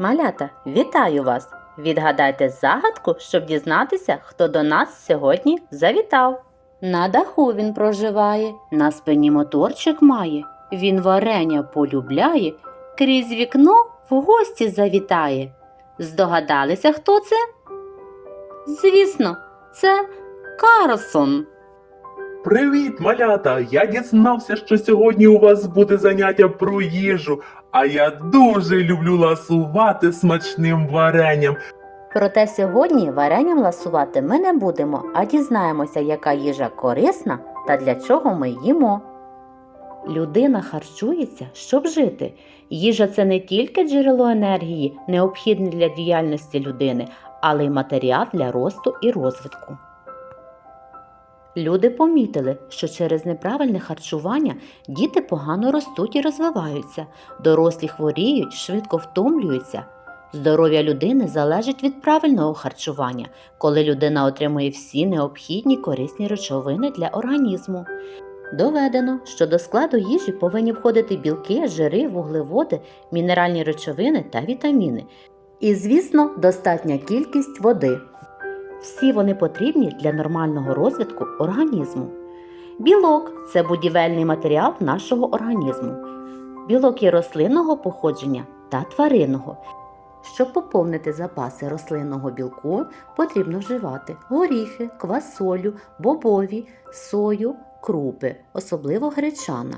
Малята, вітаю вас! Відгадайте загадку, щоб дізнатися, хто до нас сьогодні завітав. На даху він проживає, на спині моторчик має. Він варення полюбляє, крізь вікно в гості завітає. Здогадалися, хто це? Звісно, це Карлсон. Привіт, малята! Я дізнався, що сьогодні у вас буде заняття про їжу, а я дуже люблю ласувати смачним варенням. Проте сьогодні варенням ласувати ми не будемо, а дізнаємося, яка їжа корисна та для чого ми їмо. Людина харчується, щоб жити. Їжа це не тільки джерело енергії, необхідне для діяльності людини, але й матеріал для росту і розвитку. Люди помітили, що через неправильне харчування діти погано ростуть і розвиваються, дорослі хворіють, швидко втомлюються. Здоров'я людини залежить від правильного харчування, коли людина отримує всі необхідні корисні речовини для організму. Доведено, що до складу їжі повинні входити білки, жири, вуглеводи, мінеральні речовини та вітаміни. І, звісно, достатня кількість води. Всі вони потрібні для нормального розвитку організму. Білок це будівельний матеріал нашого організму. Білок є рослинного походження та тваринного. Щоб поповнити запаси рослинного білку, потрібно вживати горіхи, квасолю, бобові, сою, крупи, особливо гречана.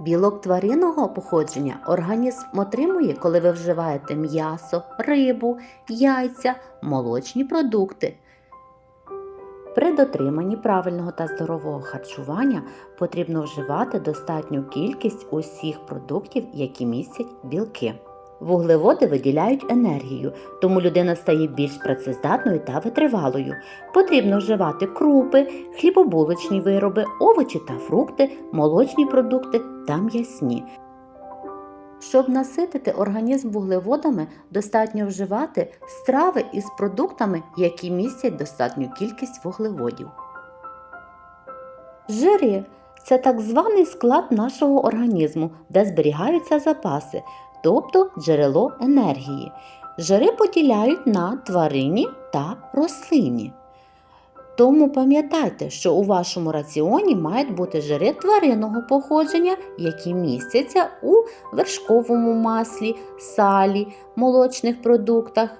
Білок тваринного походження організм отримує, коли ви вживаєте м'ясо, рибу, яйця, молочні продукти. При дотриманні правильного та здорового харчування потрібно вживати достатню кількість усіх продуктів, які містять білки. Вуглеводи виділяють енергію, тому людина стає більш працездатною та витривалою. Потрібно вживати крупи, хлібобулочні вироби, овочі та фрукти, молочні продукти та м'ясні. Щоб наситити організм вуглеводами, достатньо вживати страви із продуктами, які містять достатню кількість вуглеводів. Жири це так званий склад нашого організму, де зберігаються запаси, тобто джерело енергії. Жири поділяють на тварині та рослинні. Тому пам'ятайте, що у вашому раціоні мають бути жири тваринного походження, які містяться у вершковому маслі, салі, молочних продуктах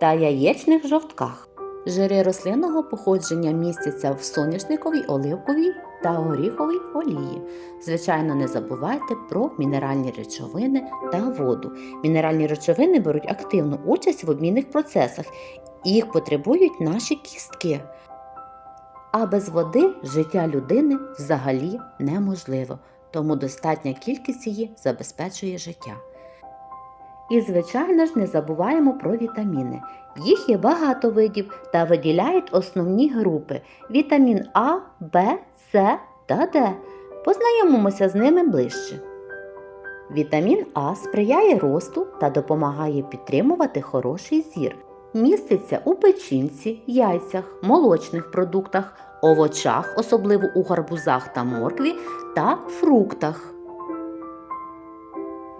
та яєчних жовтках. Жири рослинного походження містяться в соняшниковій, оливковій та горіховій олії. Звичайно, не забувайте про мінеральні речовини та воду. Мінеральні речовини беруть активну участь в обмінних процесах, їх потребують наші кістки. А без води життя людини взагалі неможливо, тому достатня кількість її забезпечує життя. І, звичайно ж, не забуваємо про вітаміни. Їх є багато видів та виділяють основні групи вітамін А, Б, С та Д. Познайомимося з ними ближче. Вітамін А сприяє росту та допомагає підтримувати хороший зір. Міститься у печінці, яйцях, молочних продуктах, овочах, особливо у гарбузах та моркві, та фруктах.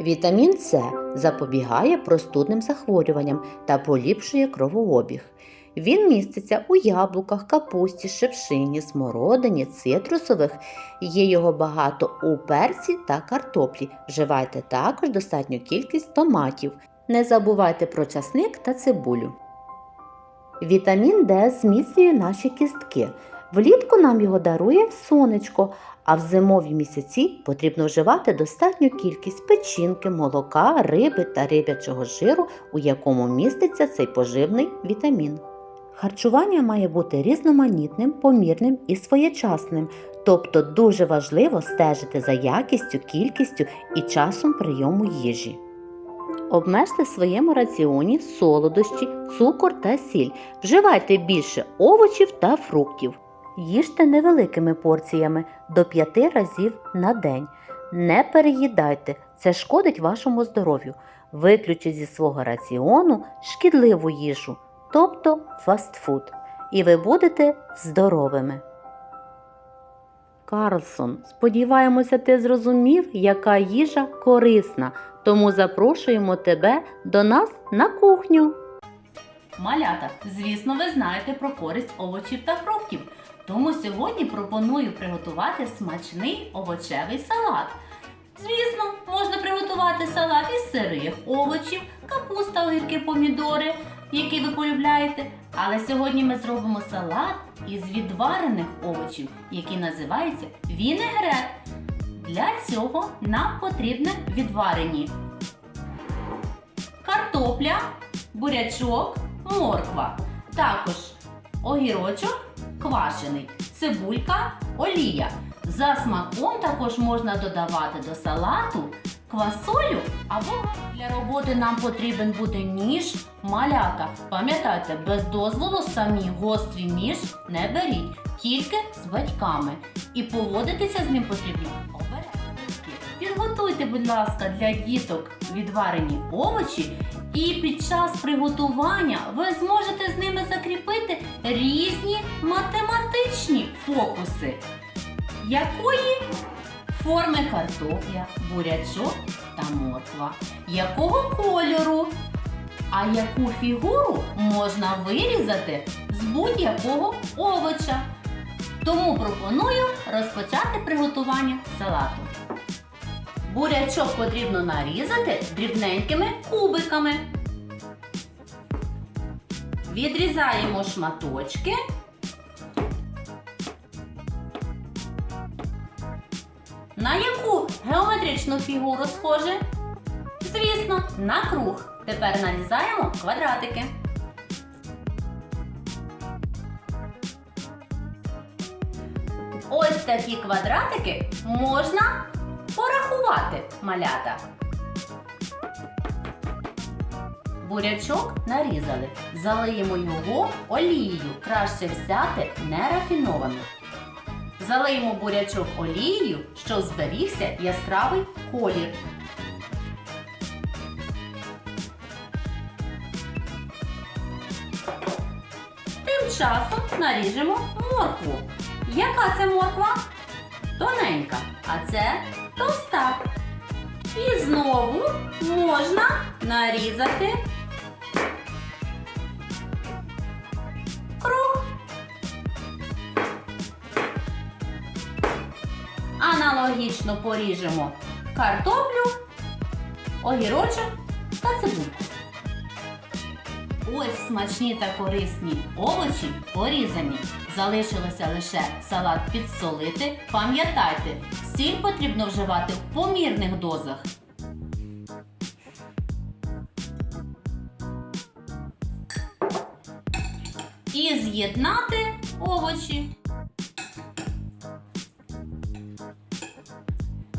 Вітамін С запобігає простудним захворюванням та поліпшує кровообіг. Він міститься у яблуках, капусті, шипшині, смородині, цитрусових. Є його багато у перці та картоплі. Вживайте також достатню кількість томатів. Не забувайте про часник та цибулю. Вітамін Д зміцнює наші кістки. Влітку нам його дарує сонечко, а в зимові місяці потрібно вживати достатню кількість печінки, молока, риби та рибячого жиру, у якому міститься цей поживний вітамін. Харчування має бути різноманітним, помірним і своєчасним, тобто дуже важливо стежити за якістю, кількістю і часом прийому їжі. Обмежте в своєму раціоні солодощі, цукор та сіль. Вживайте більше овочів та фруктів. Їжте невеликими порціями до 5 разів на день. Не переїдайте, це шкодить вашому здоров'ю. Виключіть зі свого раціону шкідливу їжу, тобто фастфуд, і ви будете здоровими. Карлсон, сподіваємося, ти зрозумів, яка їжа корисна, тому запрошуємо тебе до нас на кухню. Малята, звісно, ви знаєте про користь овочів та фруктів. Тому сьогодні пропоную приготувати смачний овочевий салат. Звісно, можна приготувати салат із сирих овочів, капуста, огірки, помідори, які ви полюбляєте. Але сьогодні ми зробимо салат із відварених овочів, який називається вінегрет. Для цього нам потрібні відварені картопля, бурячок, морква. Також огірочок квашений, цибулька, олія. За смаком також можна додавати до салату квасолю або для роботи нам потрібен буде ніж малята. Пам'ятайте, без дозволу самі гострий ніж не беріть, тільки з батьками. І поводитися з ним потрібно обережно. Підготуйте, будь ласка, для діток відварені овочі, і під час приготування ви зможете з ними закріпити різні математичні фокуси. Якої форми картопля, бурячок та морква? Якого кольору? А яку фігуру можна вирізати з будь-якого овоча? Тому пропоную розпочати приготування салату. Бурячок потрібно нарізати дрібненькими кубиками. Відрізаємо шматочки. На яку геометричну фігуру схоже? Звісно, на круг. Тепер нарізаємо квадратики. Ось такі квадратики можна порахувати малята. Бурячок нарізали. Залиємо його олією. Краще взяти нерафіновану. Залиємо бурячок олією, щоб зберігся яскравий колір. Тим часом наріжемо моркву. Яка це морква? Тоненька, а це товста. І знову можна нарізати круг. Аналогічно поріжемо картоплю, огірочок та цибульку. Ось смачні та корисні овочі порізані. Залишилося лише салат підсолити. Пам'ятайте, сіль потрібно вживати в помірних дозах. І з'єднати овочі.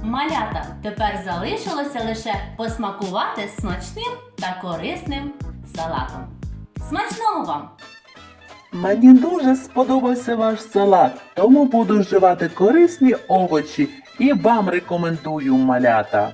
Малята, тепер залишилося лише посмакувати смачним та корисним салатом. Смачного вам! Мені дуже сподобався ваш салат, тому буду вживати корисні овочі і вам рекомендую малята.